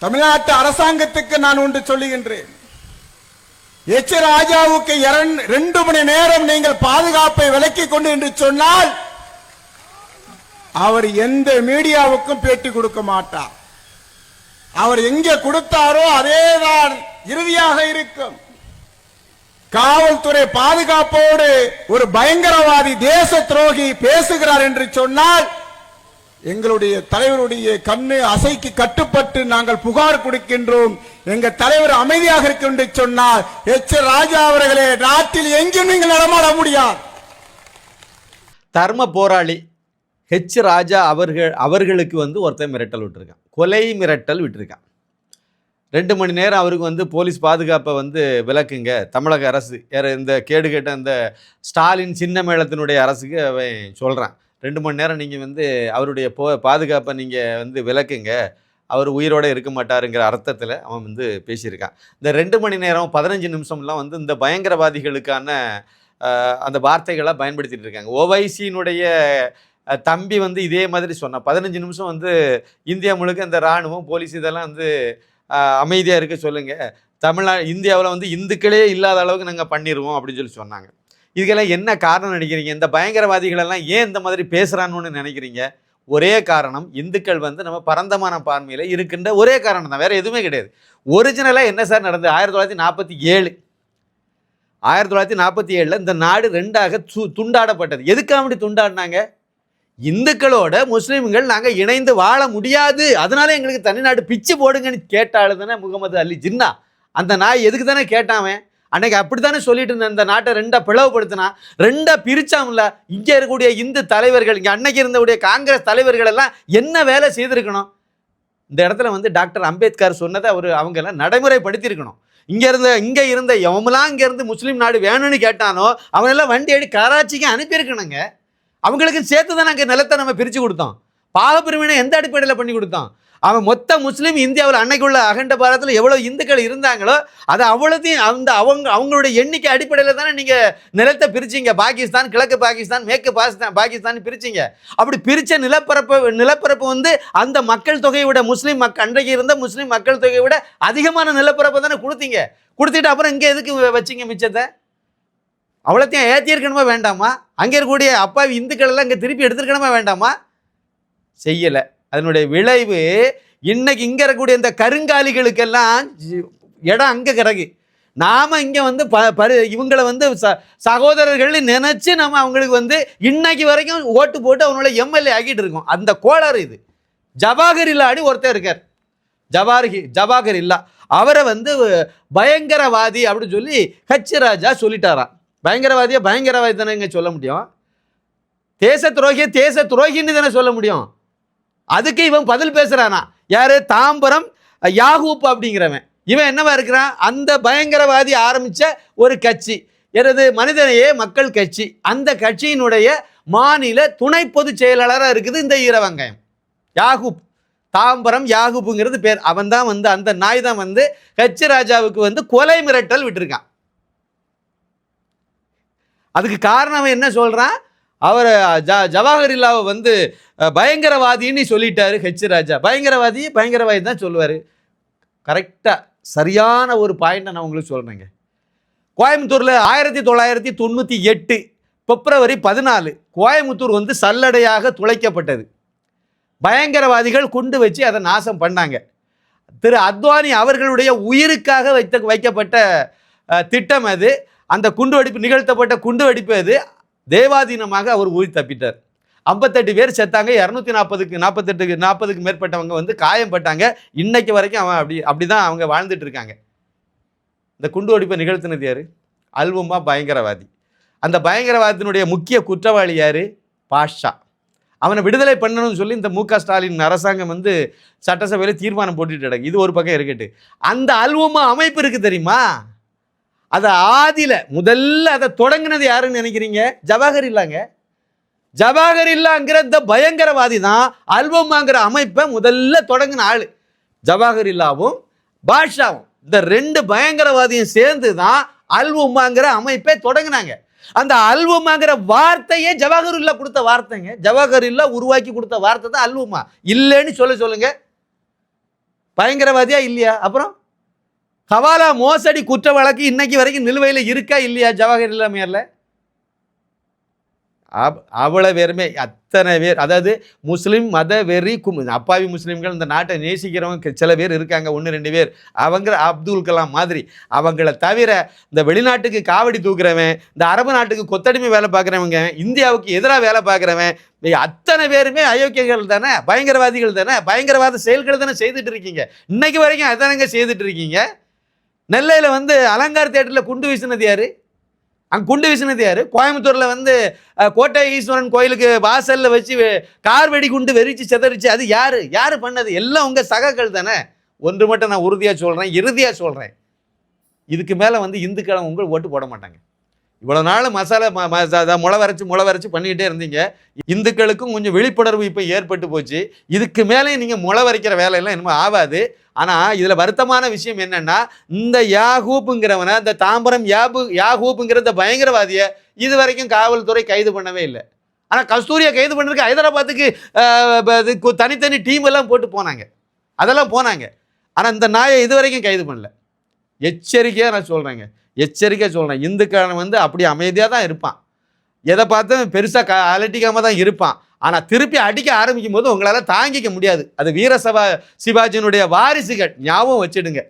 தமிழ்நாட்டு அரசாங்கத்துக்கு நான் ஒன்று சொல்லுகின்றேன். எச் ராஜாவுக்கு இரண்- ரெண்டு மணி நேரம் நீங்கள் பாதுகாப்பை விலக்கிக் கொண்டு என்று சொன்னால் அவர் எந்த மீடியாவுக்கும் பேட்டி கொடுக்க மாட்டார். அவர் எங்கே கொடுத்தாரோ அதேதான் இறுதியாக இருக்கும். காவல்துறை பாதுகாப்போடு ஒரு பயங்கரவாதி தேச துரோகி பேசுகிறார் என்று சொன்னால் எங்களுடைய தலைவருடைய கண்ணு அசைக்கு கட்டுப்பட்டு நாங்கள் புகார் கொடுக்கின்றோம். எங்க தலைவர் அமைதியாக இருக்கு என்று சொன்னார். எச் ராஜா அவர்களே நாட்டில் எங்கும் நீங்கள் நடமாட முடியாது. தர்ம போராளி ஹெச் ராஜா அவர்கள் அவர்களுக்கு வந்து ஒருத்தன் மிரட்டல் விட்டுருக்கான். கொலை மிரட்டல் விட்டுருக்கான். ரெண்டு மணி நேரம் அவருக்கு வந்து போலீஸ் பாதுகாப்பை வந்து விளக்குங்க. தமிழக அரசு இந்த கேடு கேட்ட இந்த ஸ்டாலின் சின்ன மேளத்தினுடைய அரசுக்கு அவன் சொல்கிறான் ரெண்டு மணி நேரம் நீங்கள் வந்து அவருடைய போ பாதுகாப்பை நீங்கள் வந்து விளக்குங்க. அவர் உயிரோட இருக்க மாட்டாருங்கிற அர்த்தத்தில் அவன் வந்து பேசியிருக்கான். இந்த ரெண்டு மணி நேரம் பதினஞ்சு நிமிஷம்லாம் வந்து இந்த பயங்கரவாதிகளுக்கான அந்த வார்த்தைகளை பயன்படுத்திட்டு இருக்காங்க. ஓவைசியினுடைய தம்பி வந்து இதே மாதிரி சொன்னான். பதினஞ்சு நிமிஷம் வந்து இந்தியா முழுக்க இந்த இராணுவம் போலீஸ் இதெல்லாம் வந்து அமைதியாக இருக்க சொல்லுங்கள் தமிழ்நா இந்தியாவில் வந்து இந்துக்களே இல்லாத அளவுக்கு நாங்கள் பண்ணிடுவோம் அப்படின்னு சொல்லி சொன்னாங்க. இதுக்கெல்லாம் என்ன காரணம் நினைக்கிறீங்க? இந்த பயங்கரவாதிகளெல்லாம் ஏன் இந்த மாதிரி பேசுகிறான்னு நினைக்கிறீங்க? ஒரே காரணம் இந்துக்கள் வந்து நம்ம பரந்தமான பார்மையில் இருக்கின்ற ஒரே காரணம் தான் வேற எதுவுமே கிடையாது. ஒரிஜினலாக என்ன சார் நடந்தது? ஆயிரத்தி தொள்ளாயிரத்தி நாற்பத்தி ஏழு. ஆயிரத்தி தொள்ளாயிரத்தி நாற்பத்தி ஏழில் இந்த நாடு ரெண்டாக சு துண்டாடப்பட்டது. எதுக்காக அப்படி துண்டாடினாங்க? இந்துக்களோட முஸ்லீம்கள் நாங்கள் இணைந்து வாழ முடியாது. அதனால எங்களுக்கு தனிநாடு பிச்சு போடுங்கன்னு கேட்டாள் தானே முகமது அலி ஜின்னா. அந்த நாய் எதுக்கு தானே கேட்டாவன் அன்னைக்கு அப்படி தானே சொல்லிட்டு இருந்த இந்த நாட்டை ரெண்டா பிளவுபடுத்தினா ரெண்டா பிரிச்சாமல இங்கே இருக்கக்கூடிய இந்து தலைவர்கள் இங்கே அன்னைக்கு இருந்தக்கூடிய காங்கிரஸ் தலைவர்கள் எல்லாம் என்ன வேலை செய்திருக்கணும்? இந்த இடத்துல வந்து டாக்டர் அம்பேத்கர் சொன்னதை அவர் அவங்கெல்லாம் நடைமுறைப்படுத்தியிருக்கணும். இங்க இருந்த இங்க இருந்த எவமெல்லாம் இங்க இருந்து முஸ்லீம் நாடு வேணும்னு கேட்டானோ அவனெல்லாம் வண்டி அடி கராச்சிக்கு அனுப்பியிருக்கணுங்க. அவங்களுக்கு சேர்த்து தான் நாங்கள் நிலத்தை நம்ம பிரித்து கொடுத்தோம். பாகப்பிரிவினை எந்த அடிப்படையில் பண்ணி கொடுத்தோம்? அவன் மொத்த முஸ்லீம் இந்தியாவில் அன்னைக்குள்ள அகண்ட பாரத்தில் எவ்வளோ இந்துக்கள் இருந்தாங்களோ அதை அவ்வளோத்தையும் அந்த அவங்க அவங்களுடைய எண்ணிக்கை அடிப்படையில் தானே நீங்கள் நிலத்தை பிரிச்சீங்க. பாகிஸ்தான் கிழக்கு பாகிஸ்தான் மேற்கு பாகிஸ்தான் பாகிஸ்தான் பிரிச்சிங்க. அப்படி பிரித்த நிலப்பரப்பு நிலப்பரப்பு வந்து அந்த மக்கள் தொகையை விட முஸ்லீம் மக் அன்றைக்கு இருந்த முஸ்லீம் மக்கள் தொகையை விட அதிகமான நிலப்பரப்பை தானே கொடுத்தீங்க. கொடுத்துட்டு அப்புறம் இங்கே எதுக்கு வச்சிங்க வச்சீங்க மிச்சத்தை? அவ்வளோத்தையும் ஏற்றியிருக்கணுமா வேண்டாமா? அங்கே இருக்கக்கூடிய அப்பாவி இந்துக்கள் எல்லாம் இங்கே திருப்பி எடுத்துருக்கணுமா வேண்டாமா? செய்யலை. அதனுடைய விளைவு இன்னைக்கு இங்கே இருக்கக்கூடிய இந்த கருங்காலிகளுக்கெல்லாம் இடம் அங்கே கிடக்கு நாம இங்கே வந்து ப பரு இவங்களை வந்து ச சகோதரர்கள் நினச்சி நம்ம அவங்களுக்கு வந்து இன்னைக்கு வரைக்கும் ஓட்டு போட்டு அவங்கள எம்எல்ஏ ஆக்கிட்டு இருக்கோம். அந்த கோளாறு இது. ஜவாகர் இல்லாடி ஒருத்தர் இருக்கார். ஜவாஹி ஜவாகர் இல்லா. அவரை வந்து பயங்கரவாதி அப்படின்னு சொல்லி ஹச் ராஜா சொல்லிட்டாராம். பயங்கரவாதியை பயங்கரவாதி தானே இங்கே சொல்ல முடியும்? தேச துரோகியை தேச துரோகின்னு தானே சொல்ல முடியும்? அதுக்கு இவன் பதில் பேசுகிறானா யாரு? தாம்பரம் யாகூப் அப்படிங்கிறவன். இவன் என்னவா இருக்கிறான்? அந்த பயங்கரவாதி ஆரம்பித்த ஒரு கட்சி. எனது மனிதனையே மக்கள் கட்சி. அந்த கட்சியினுடைய மாநில துணை பொதுச் செயலாளராக இருக்குது இந்த ஈரவங்காயம் யாகூப் தாம்பரம் யாகூப்புங்கிறது பேர். அவன் தான் வந்து அந்த நாய் தான் வந்து ஹெச் ராஜாவுக்கு வந்து கொலை மிரட்டல் விட்டுருக்கான். அதுக்கு காரணம் அவன் என்ன சொல்றான்? அவர் ஜ ஜவஹர்லாவை வந்து பயங்கரவாதின்னு சொல்லிட்டாரு ஹெச் ராஜா. பயங்கரவாதி பயங்கரவாதி தான் சொல்லுவார். கரெக்டாக சரியான ஒரு பாயிண்ட்டை நான் உங்களுக்கு சொல்கிறேங்க கோயம்புத்தூரில் ஆயிரத்தி தொள்ளாயிரத்தி தொண்ணூற்றி எட்டு பிப்ரவரி பதினாலு கோயம்புத்தூர் வந்து சல்லடையாக துளைக்கப்பட்டது. பயங்கரவாதிகள் குண்டு வச்சு அதை நாசம் பண்ணாங்க. திரு அத்வானி அவர்களுடைய உயிருக்காக வைத்த வைக்கப்பட்ட திட்டம் அது. அந்த குண்டு வெடிப்பு நிகழ்த்தப்பட்ட குண்டு வெடிப்பு அது. தேவாதீனமாக அவர் உயிர் தப்பிட்டார். ஐம்பத்தெட்டு பேர் செத்தாங்க இரநூத்தி நாற்பதுக்கு நாற்பத்தெட்டுக்கு நாற்பதுக்கு மேற்பட்டவங்க வந்து காயம்பட்டாங்க இன்னைக்கு வரைக்கும் அவன் அப்படி அப்படி தான் அவங்க வாழ்ந்துட்டு இருக்காங்க. இந்த குண்டு வெடிப்பை நிகழ்த்தினது யார்? அல்வமா பயங்கரவாதி. அந்த பயங்கரவாதத்தினுடைய முக்கிய குற்றவாளி யார்? பாஷா அவனை விடுதலை பண்ணணும்னு சொல்லி இந்த மு க ஸ்டாலின் அரசாங்கம் வந்து சட்டசபையில் தீர்மானம் போட்டுட்டு இது ஒரு பக்கம் இருக்கட்டு அந்த அல்வமா அமைப்பு இருக்குது தெரியுமா? அதை ஆதியில் முதல்ல அதை தொடங்கினது யாருன்னு நினைக்கிறீங்க? ஜவஹர் இல்லாங்க. ஜவஹர் இல்லாங்கிற இந்த பயங்கரவாதி தான் அல்வமாங்கிற அமைப்பை முதல்ல தொடங்கின ஆள். ஜவஹர் இல்லாவும் பாட்ஷாவும் இந்த ரெண்டு பயங்கரவாதியும் சேர்ந்து தான் அல்வுமாங்கிற அமைப்பை தொடங்கினாங்க. அந்த அல்வுமாங்கிற வார்த்தையே ஜவஹருல்லா கொடுத்த வார்த்தைங்க. ஜவஹருல்லா உருவாக்கி கொடுத்த வார்த்தை தான் அல்வுமா இல்லைன்னு சொல்ல சொல்லுங்க. பயங்கரவாதியா இல்லையா? அப்புறம்? ஹவாலா மோசடி குற்ற வழக்கு இன்னைக்கு வரைக்கும் நிலுவையில் இருக்கா இல்லையா ஜவஹர் இல்லாமையர்ல அவ்வளோ பேருமே அத்தனை பேர் அதாவது முஸ்லீம் மத வெறி கும் அப்பாவி முஸ்லீம்கள் இந்த நாட்டை நேசிக்கிறவங்க சில பேர் இருக்காங்க ஒன்று ரெண்டு பேர். அவங்க அப்துல் கலாம் மாதிரி. அவங்கள தவிர இந்த வெளிநாட்டுக்கு காவடி தூக்குறவன் இந்த அரபு நாட்டுக்கு கொத்தடிமை வேலை பார்க்குறவங்க இந்தியாவுக்கு எதிராக வேலை பார்க்குறவன் அத்தனை பேருமே அயோக்கியர்கள் தானே பயங்கரவாதிகள் தானே பயங்கரவாத செயல்கள் தானே செய்துட்டு இருக்கீங்க. இன்னைக்கு வரைக்கும் அதானங்க செய்துட்டு இருக்கீங்க? நெல்லையில் வந்து அலங்கார் தேட்டரில் குண்டு வீசினது யார்? அங்கே குண்டு வீசினது யார்? கோயம்புத்தூரில் வந்து கோட்டை ஈஸ்வரன் கோயிலுக்கு வாசலில் வச்சு கார் வெடி குண்டு வெறிச்சு செதறிச்சு அது யார்? யார் பண்ணது? எல்லாம் உங்கள் சகாக்கள் தானே. ஒன்று மட்டும் நான் உறுதியாக சொல்கிறேன் இறுதியாக சொல்கிறேன் இதுக்கு மேலே வந்து இந்துக்களை உங்கள் ஓட்டு போட மாட்டாங்க. இவ்வளோ நாள் மசாலா ம ம- முளை வரைச்சி முளை வரைச்சி பண்ணிக்கிட்டே இருந்தீங்க. இந்துக்களுக்கும் கொஞ்சம் விழிப்புணர்வு இப்போ ஏற்பட்டு போச்சு. இதுக்கு மேலே நீங்கள் முளை வரைக்கிற வேலையெல்லாம் என்னமோ ஆகாது. ஆனால் இதில் வருத்தமான விஷயம் என்னென்னா இந்த யாகூப்புங்கிறவனை இந்த தாம்பரம் யாபு யாகூப்புங்கிற இந்த பயங்கரவாதியை இது வரைக்கும் காவல்துறை கைது பண்ணவே இல்லை. ஆனால் கஸ்தூரியை கைது பண்ணுறதுக்கு ஹைதராபாத்துக்கு இது தனித்தனி டீம் எல்லாம் போட்டு போனாங்க. அதெல்லாம் போனாங்க. ஆனால் இந்த நாயை இது வரைக்கும் கைது பண்ணல. எச்சரிக்கையாக நான் சொல்கிறேங்க எச்சரிக்கையாக சொல்கிறேன் இந்துக்காரன் வந்து அப்படி அமைதியாக தான் இருப்பான். எதை பார்த்தும் பெருசாக க அலட்டிக்காமல் தான் இருப்பான். ஆனால் திருப்பி அடிக்க ஆரம்பிக்கும் போது உங்களால் தாங்கிக்க முடியாது. அது வீர சபா சிவாஜியினுடைய வாரிசுகள். ஞாபகம் வச்சிடுங்க.